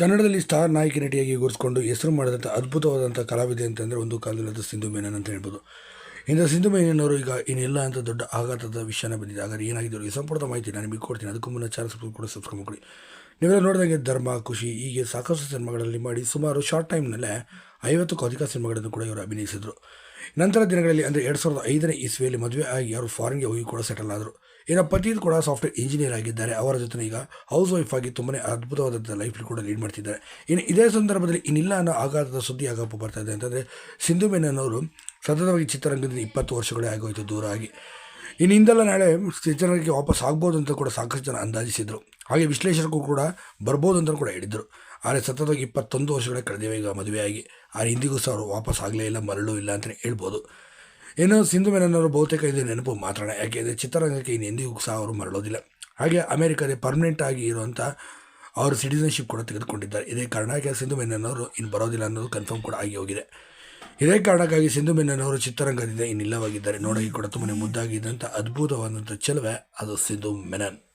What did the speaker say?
ಕನ್ನಡದಲ್ಲಿ ಸ್ಟಾರ್ ನಾಯಕಿ ನಟಿಯಾಗಿ ಗುರುತಿಸಿಕೊಂಡು ಹೆಸರು ಮಾಡಿದಂಥ ಅದ್ಭುತವಾದಂಥ ಕಲಾವಿದೆ ಅಂತಂದರೆ ಒಂದು ಕಾಲದಲ್ಲಿ ಸಿಂಧು ಮೇನನ್ ಅಂತ ಹೇಳ್ಬೋದು. ಇಂಥ ಸಿಂಧು ಮೇನನ್ನವರು ಈಗ ಇನ್ನೆಲ್ಲ ಅಂತ ದೊಡ್ಡ ಆಘಾತದ ವಿಷಯನ ಬಂದಿದೆ. ಹಾಗಾದ್ರೆ ಏನಾಗಿದ್ದರು ಅವರಿಗೆ ಸಂಪೂರ್ಣ ಮಾಹಿತಿ ನಾನು ನಿಮಗೆ ಕೊಡ್ತೀನಿ. ಅದಕ್ಕೂ ಮುನ್ನ ಚಾನಲ್ ಸಬ್ಸ್ಕ್ರೈಬ್ ಕೂಡ ಸಬ್ಸ್ಕ್ರೈಬ್ ಮಾಡಿ ನೀವೆಲ್ಲ ನೋಡಿದಂಗೆ ಧರ್ಮ, ಖುಷಿ, ಹೀಗೆ ಸಾಕಷ್ಟು ಸಿನಿಮಾಗಳಲ್ಲಿ ಮಾಡಿ ಸುಮಾರು ಶಾರ್ಟ್ ಟೈಮ್ನಲ್ಲೇ ಐವತ್ತಕ್ಕೂ ಅಧಿಕ ಸಿನಿಮಾಗಳನ್ನು ಕೂಡ ಇವರು ಅಭಿನಯಿಸಿದರು. ನಂತರ ದಿನಗಳಲ್ಲಿ ಅಂದರೆ ಎರಡು ಸಾವಿರದ ಐದನೇ ಇಸ್ವಿಯಲ್ಲಿ ಮದುವೆ ಆಗಿ ಅವರು ಫಾರಿನ್ಗೆ ಹೋಗಿ ಕೂಡ ಸೆಟಲ್ ಆದರು. ಇನ್ನು ಪತಿ ಕೂಡ ಸಾಫ್ಟ್ವೇರ್ ಇಂಜಿನಿಯರ್ ಆಗಿದ್ದಾರೆ. ಅವರ ಜೊತೆ ಈಗ ಹೌಸ್ ವೈಫ್ ಆಗಿ ತುಂಬನೇ ಅದ್ಭುತವಾದಂಥ ಲೈಫ್ ಕೂಡ ಲೀಡ್ ಮಾಡ್ತಿದ್ದಾರೆ. ಇನ್ನು ಇದೇ ಸಂದರ್ಭದಲ್ಲಿ ಇನ್ನಿಲ್ಲ ಅನ್ನೋ ಆಘಾತದ ಸುದ್ದಿ ಆಗಪ್ಪ ಬರ್ತಾ ಇದೆ ಅಂತಂದರೆ, ಸಿಂಧು ಮೇನನ್ ಅವರು ಸತತವಾಗಿ ಚಿತ್ರರಂಗದಿಂದ ಇಪ್ಪತ್ತು ವರ್ಷಗಳೇ ಆಗೋಯಿತು ದೂರ ಆಗಿ. ಇನ್ನು ಇಂದೆಲ್ಲ ನಾಳೆ ಚಿತ್ರರಂಗಕ್ಕೆ ವಾಪಸ್ ಆಗ್ಬೋದು ಅಂತ ಕೂಡ ಸಾಕಷ್ಟು ಜನ ಅಂದಾಜಿಸಿದರು. ಹಾಗೆ ವಿಶ್ಲೇಷಕರು ಕೂಡ ಬರ್ಬೋದು ಅಂತ ಕೂಡ ಹೇಳಿದರು. ಆದರೆ ಸತತವಾಗಿ ಇಪ್ಪತ್ತೊಂದು ವರ್ಷಗಳೇ ಕಳೆದಿವೆ ಈಗ ಮದುವೆಯಾಗಿ. ಆದರೆ ಇಂದಿಗೂ ಸಹ ಅವರು ವಾಪಸ್ ಆಗಲೇ ಇಲ್ಲ, ಮರಳು ಇಲ್ಲ ಅಂತಲೇ ಹೇಳ್ಬೋದು. ಇನ್ನು ಸಿಂಧು ಮೆನನ್ನರು ಬಹುತೇಕ ಇದು ನೆನಪು ಮಾತ್ರ ಯಾಕೆಂದರೆ ಚಿತ್ರರಂಗಕ್ಕೆ ಇನ್ನು ಎಂದಿಗೂ ಸಹ ಅವರು ಮರಳೋದಿಲ್ಲ. ಹಾಗೆ ಅಮೆರಿಕದೇ ಪರ್ಮನೆಂಟ್ ಆಗಿ ಇರುವಂಥ ಅವರು ಸಿಟಿಸನ್ಶಿಪ್ ಕೂಡ ತೆಗೆದುಕೊಂಡಿದ್ದಾರೆ. ಇದೇ ಕಾರಣಕ್ಕೆ ಸಿಂಧು ಮೆನನ್ನವರು ಇನ್ನು ಬರೋದಿಲ್ಲ ಅನ್ನೋದು ಕನ್ಫರ್ಮ್ ಕೂಡ ಆಗಿ ಹೋಗಿದೆ. ಇದೇ ಕಾರಣಕ್ಕಾಗಿ ಸಿಂಧು ಮೆನನ್ನವರು ಚಿತ್ರರಂಗದಿಂದ ಇನ್ನಿಲ್ಲವಾಗಿದ್ದಾರೆ ನೋಡೋಕೆ ಕೂಡ ತುಂಬನೇ ಮುದ್ದಾಗಿದ್ದಂಥ ಅದ್ಭುತವಾದಂಥ ಚೆಲುವೆ ಅದು ಸಿಂಧು ಮೆನನ್.